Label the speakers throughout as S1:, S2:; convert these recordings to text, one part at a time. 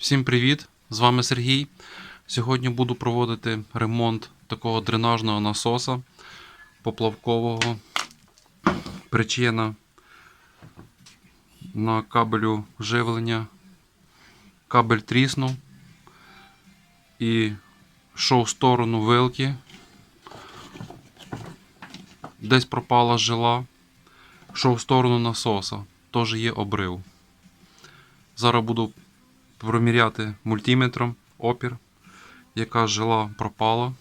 S1: Всім привіт! З вами Сергій. Сьогодні буду проводити ремонт такого дренажного насоса поплавкового. Причина на кабелю живлення. Кабель тріснув і йшов в сторону вилки. Десь пропала жила, йшов в сторону насоса. Теж є обрив. Зараз буду проміряти мультиметром опір, яка жила пропала.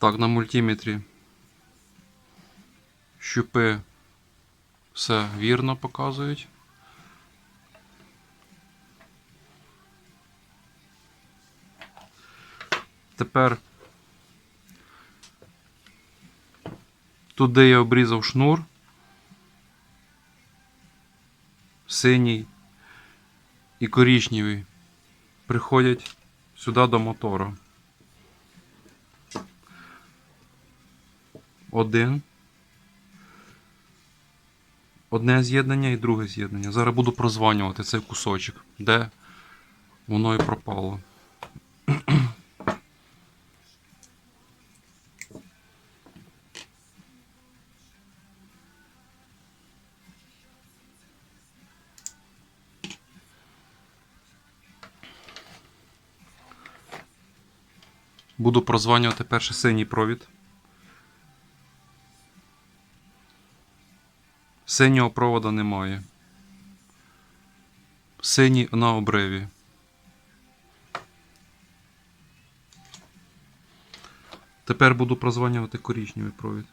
S1: Так, на мультиметрі щупи все вірно показують. Тепер туди я обрізав шнур. Синій і коричневий приходять сюди до мотора. Один. Одне з'єднання і друге з'єднання. Зараз буду прозванювати цей кусочок, де воно і пропало. Буду прозванювати перший синій провід. Синього провода немає. Синій на обриві. Тепер буду прозванювати коричневий провід.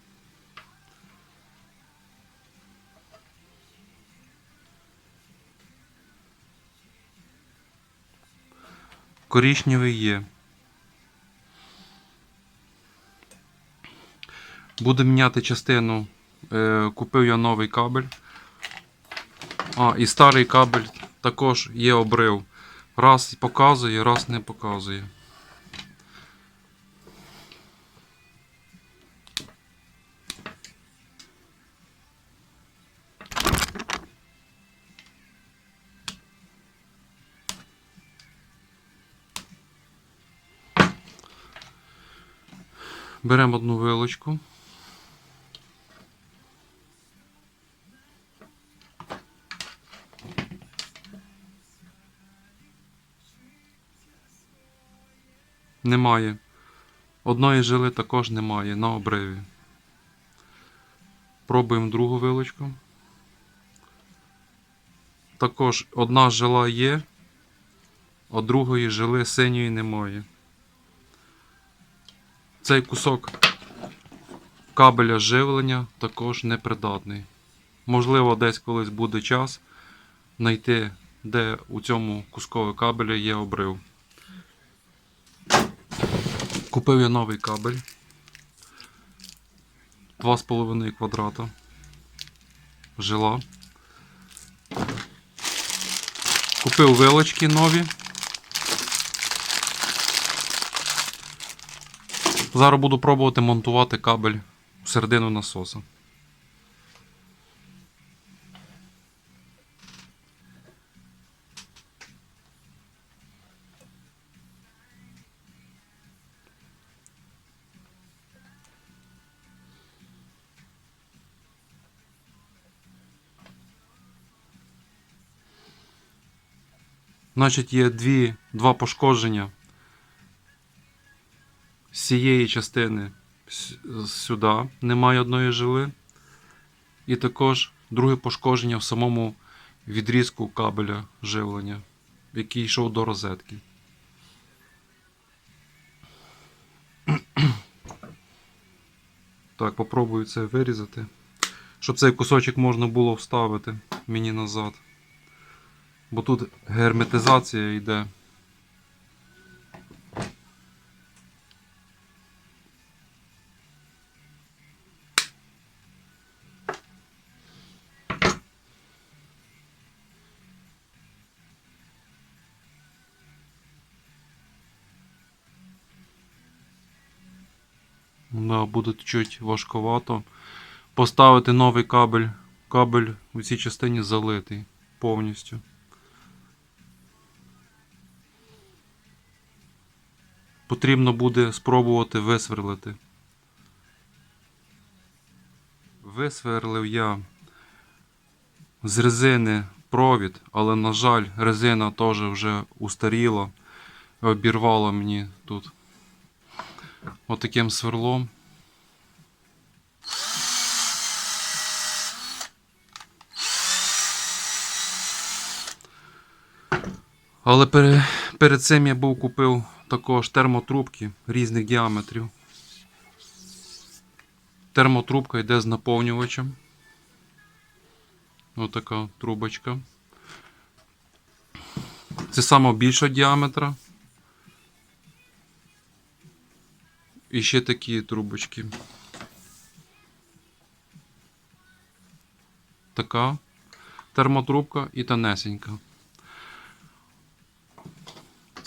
S1: Коричневий є. Буду міняти частину. Е, купив я новий кабель. А, і старий кабель також є обрив. Раз показує, раз не показує. Беремо одну вилочку. Немає. Одної жили також немає на обриві. Пробуємо другу вилочку. Також одна жила є, а другої жили синьої немає. Цей кусок кабеля живлення також непридатний. Можливо, десь колись буде час знайти, де у цьому кускові кабеля є обрив. Купив я новий кабель 2,5 квадрата. Жила. Купив вилочки нові. Зараз буду пробувати монтувати кабель в середину насоса. Значить, є дві, два пошкодження з цієї частини сюди немає одної жили. І також друге пошкодження в самому відрізку кабеля живлення, який йшов до розетки. Так, попробую це вирізати, щоб цей кусочок можна було вставити мені назад бо тут герметизація йде. Да, буде чуть важковато. Поставити новий кабель. Кабель у цій частині залитий повністю. Потрібно буде спробувати висверлити. Висверлив я з резини провід, але, на жаль, резина теж вже устаріла. Обірвала мені тут отаким сверлом. Але перед цим я був купив також термотрубки різних діаметрів. Термотрубка йде з наповнювачем. Отака трубочка. Це саме більшого діаметра. І ще такі трубочки. Така термотрубка і тонесенька.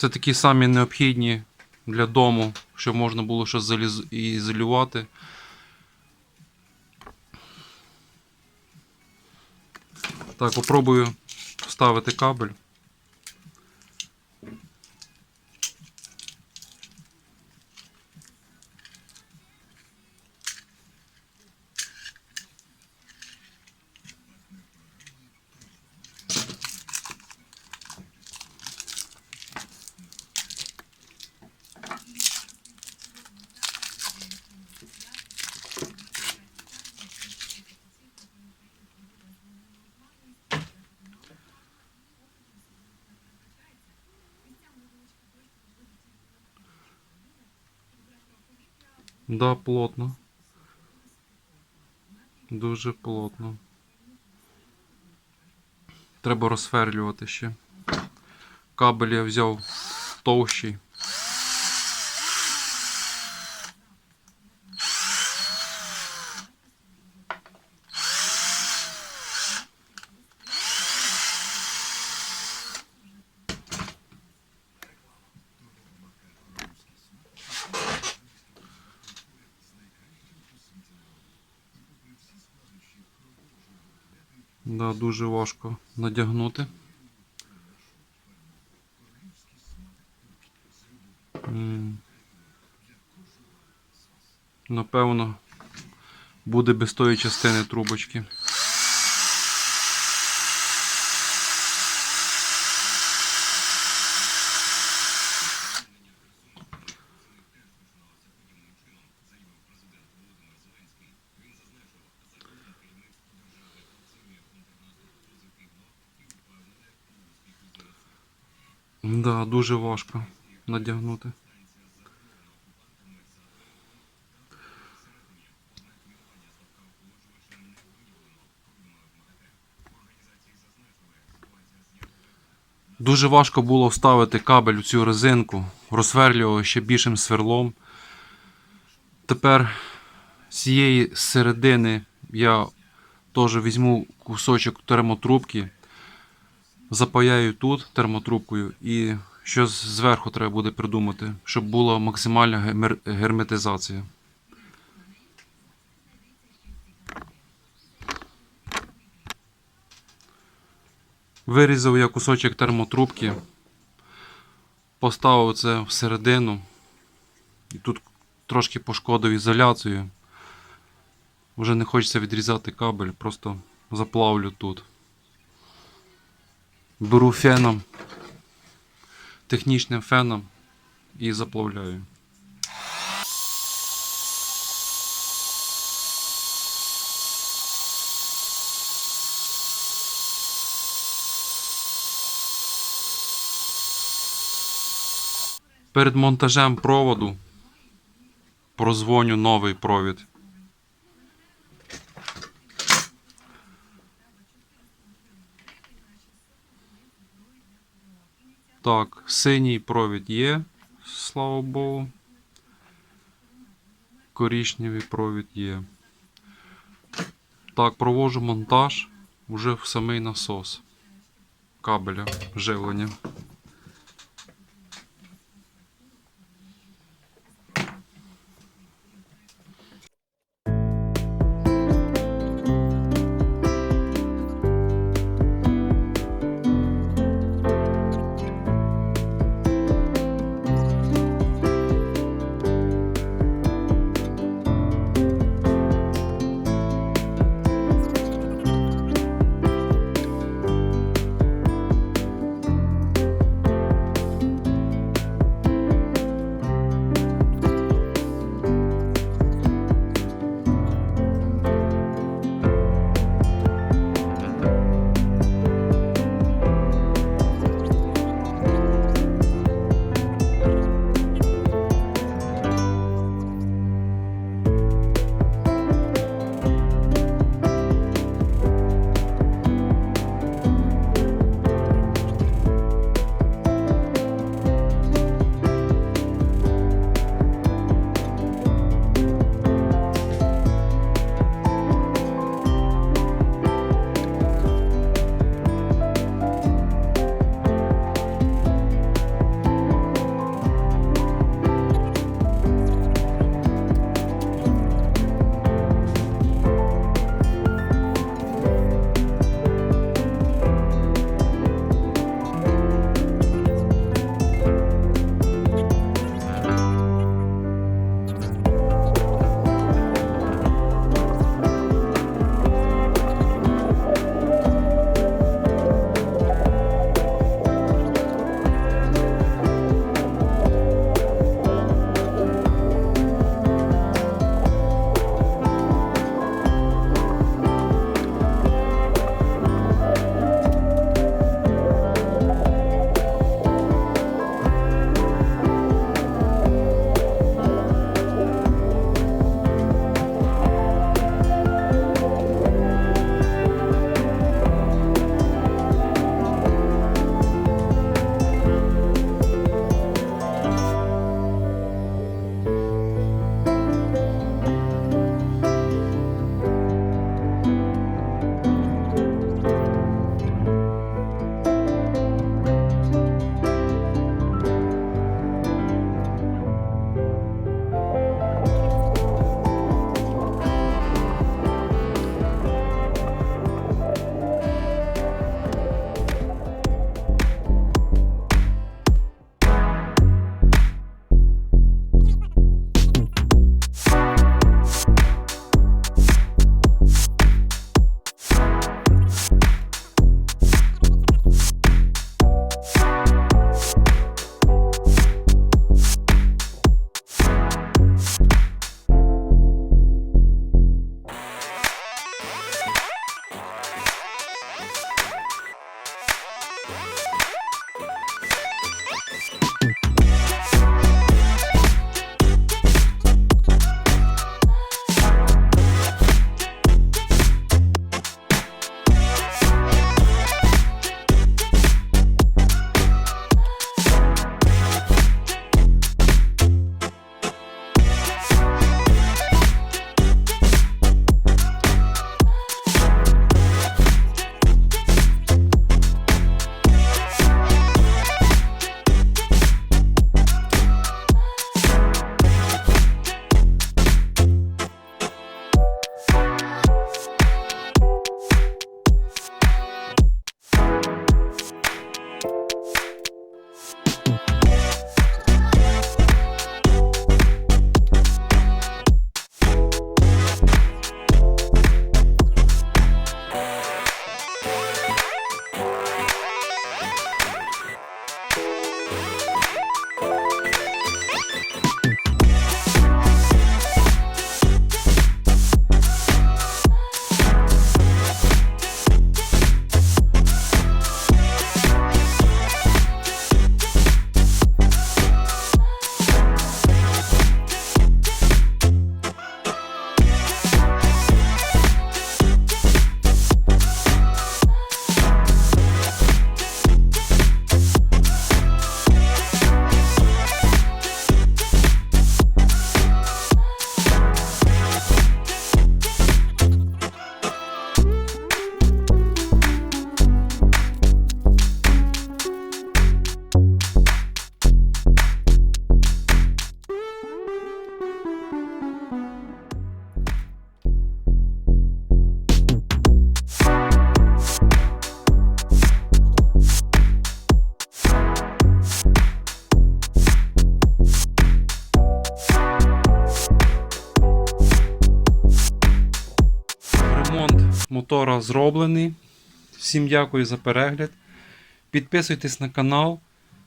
S1: Це такі самі необхідні для дому, щоб можна було щось ізолювати. Так, попробую вставити кабель. Да, плотно. Дуже плотно. Треба розсверлювати ще. Кабель я взяв товщий. Да, дуже важко надягнути. Напевно, буде без тої частини трубочки. Да, дуже важко надягнути. Дуже важко було вставити кабель у цю резинку, розсверлював ще більшим сверлом. Тепер з цієї середини я теж візьму кусочок термотрубки, запаяю тут термотрубкою і щось зверху треба буде придумати, щоб була максимальна герметизація. Вирізав я кусочок термотрубки, поставив це всередину і тут трошки пошкодив ізоляцію. Вже не хочеться відрізати кабель, просто заплавлю тут. Беру феном, технічним феном і заплавляю. Перед монтажем проводу прозвоню новий провід. Так, синій провід є, слава Богу. Корішневий провід є. Так, провожу монтаж уже в самий насос кабеля живлення. Зроблений. Всім дякую за перегляд. Підписуйтесь на канал,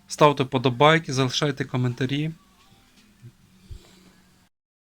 S1: ставте подобайки, залишайте коментарі.